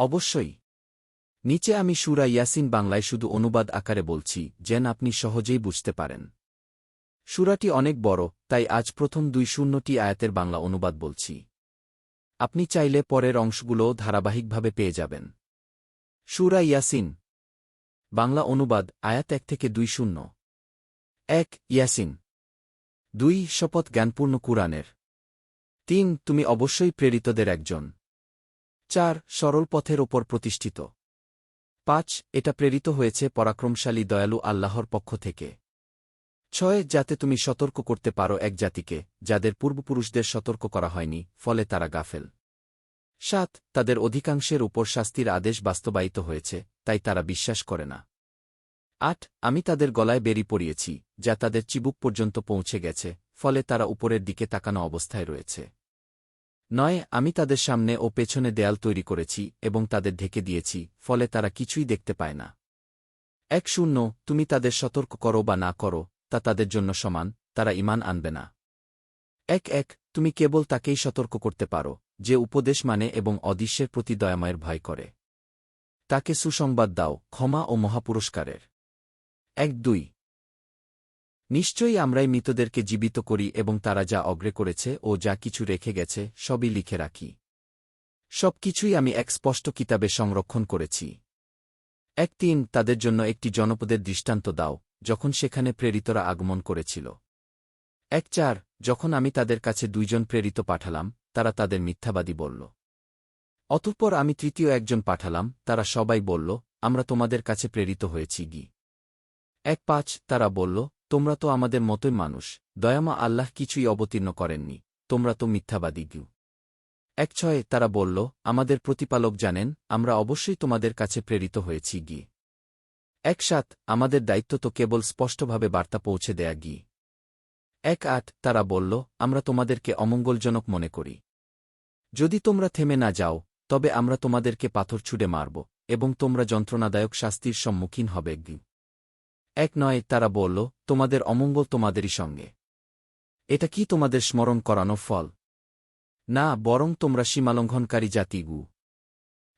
অবশ্যই। নিচে আমি সুরা ইয়াসিন বাংলায় শুধু অনুবাদ আকারে বলছি, যেন আপনি সহজেই বুঝতে পারেন। সুরাটি অনেক বড়, তাই আজ প্রথম দুই শূন্যটি আয়াতের বাংলা অনুবাদ বলছি। আপনি চাইলে পরের অংশগুলো ধারাবাহিকভাবে পেয়ে যাবেন। সুরা ইয়াসিন। বাংলা অনুবাদ, আয়াত এক থেকে দুই শূন্য। এক, ইয়াসিন। দুই, শপথ জ্ঞানপূর্ণ কুরআনের। তিন, তুমি অবশ্যই প্রেরিতদের একজন। চার সরল পথের ওপর প্রতিষ্ঠিত। পাঁচ, এটা প্রেরিত হয়েছে পরাক্রমশালী দয়ালু আল্লাহর পক্ষ থেকে। ছয়, যাতে তুমি সতর্ক করতে পারো এক জাতিকে, যাদের পূর্বপুরুষদের সতর্ক করা হয়নি, ফলে তারা গাফেল। সাত, তাদের অধিকাংশের উপর শাস্তির আদেশ বাস্তবায়িত হয়েছে, তাই তারা বিশ্বাস করে না। আট, আমি তাদের গলায় বেরি পড়িয়েছি যা তাদের চিবুক পর্যন্ত পৌঁছে গেছে, ফলে তারা উপরের দিকে তাকানো অবস্থায় রয়েছে। নয়, আমি তাদের সামনে ও পেছনে দেয়াল তৈরি করেছি এবং তাদের ঢেকে দিয়েছি, ফলে তারা কিছুই দেখতে পায় না। এক, শূন্য, তুমি তাদের সতর্ক করো বা না করো, তা তাদের জন্য সমান, তারা ইমান আনবে না। এক এক, তুমি কেবল তাকেই সতর্ক করতে পারো, যে উপদেশ মানে এবং অদৃশ্যের প্রতি দয়াময়ের ভয় করে। তাকে সুসংবাদ দাও, ক্ষমা ও মহাপুরস্কারের। এক, দুই নিশ্চয়ই আমরাই মৃতদেরকে জীবিত করি এবং তারা যা অগ্রে করেছে ও যা কিছু রেখে গেছে, সবই লিখে রাখি। সব কিছুই আমি এক স্পষ্ট কিতাবে সংরক্ষণ করেছি। এক তিন, তাদের জন্য একটি জনপদের দৃষ্টান্ত দাও, যখন সেখানে প্রেরিতরা আগমন করেছিল। এক চার, যখন আমি তাদের কাছে দুইজন প্রেরিত পাঠালাম, তারা তাদের মিথ্যাবাদী বলল। অতঃপর আমি তৃতীয় একজন পাঠালাম, তারা সবাই বলল, আমরা তোমাদের কাছে প্রেরিত হয়েছি, গি। এক পাঁচ, তারা বলল তোমরা তো আমাদের মতোই মানুষ, দয়ামা আল্লাহ কিছুই অবতীর্ণ করেননি, তোমরা তো মিথ্যাবাদী গিউ। এক ছয় তারা বলল, আমাদের প্রতিপালক জানেন, আমরা অবশ্যই তোমাদের কাছে প্রেরিত হয়েছি গি এক সাত, আমাদের দায়িত্ব তো কেবল স্পষ্টভাবে বার্তা পৌঁছে দেয়া গি এক আট, তারা বলল, আমরা তোমাদেরকে অমঙ্গলজনক মনে করি। যদি তোমরা থেমে না যাও, তবে আমরা তোমাদেরকে পাথর ছুড়ে মারব, এবং তোমরা যন্ত্রণাদায়ক শাস্তির সম্মুখীন হবে গি এক নয়, তারা বলল তোমাদের অমঙ্গল তোমাদেরই সঙ্গে। এটা কি তোমাদের স্মরণ করানো ফল? না, বরং তোমরা সীমালঙ্ঘনকারী জাতি গু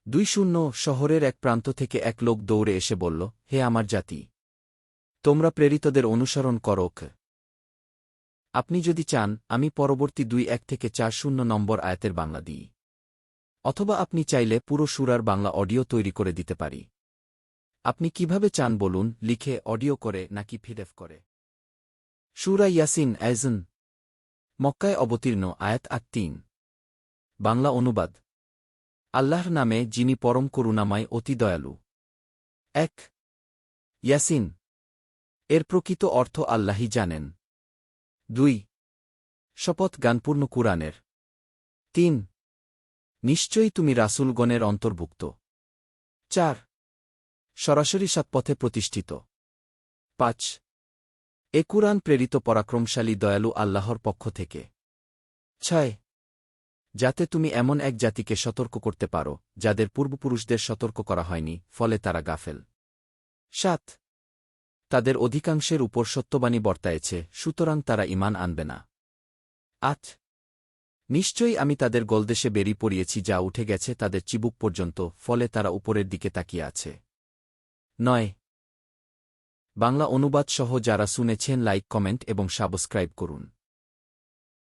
দুই শূন্য শহরের এক প্রান্ত থেকে এক লোক দৌড়ে এসে বলল, হে আমার জাতি, তোমরা প্রেরিতদের অনুসরণ করক আপনি যদি চান, আমি পরবর্তী দুই এক থেকে চার শূন্য নম্বর আয়াতের বাংলা দিই। অথবা আপনি চাইলে পুরো সুরার বাংলা অডিও তৈরি করে দিতে পারি। আপনি কীভাবে চান বলুন, লিখে, অডিও করে, নাকি ফিডেফ করে? সুরা ইয়াসিন অ্যাজন মক্কায় অবতীর্ণ, আয়াত আর তিন। বাংলা অনুবাদ। আল্লাহর নামে, যিনি পরম করুণাময়, অতি দয়ালু। এক। ইয়াসিন। এর প্রকৃত অর্থ আল্লাহি জানেন। দুই। শপথ গানপূর্ণ কুরআনের। তিন। নিশ্চয়ই তুমি রাসুলগণের অন্তর্ভুক্ত। চার। সরাসরি সৎপথে প্রতিষ্ঠিত। পাঁচ, এ কুরআন প্রেরিত পরাক্রমশালী দয়ালু আল্লাহর পক্ষ থেকে। ছয়, যাতে তুমি এমন এক জাতিকে সতর্ক করতে পারো, যাদের পূর্বপুরুষদের সতর্ক করা হয়নি, ফলে তারা গাফেল। সাত, তাদের অধিকাংশের উপর সত্যবাণী বর্তায়েছে, সুতরাং তারা ইমান আনবে না। আট, নিশ্চয়ই আমি তাদের গলদেশে বেরি পড়িয়েছি যা উঠে গেছে তাদের চিবুক পর্যন্ত, ফলে তারা উপরের দিকে তাকিয়ে আছে। নয়। বাংলা অনুবাদ সহ যারা শুনেছেন লাইক কমেন্ট এবং সাবস্ক্রাইব করুন।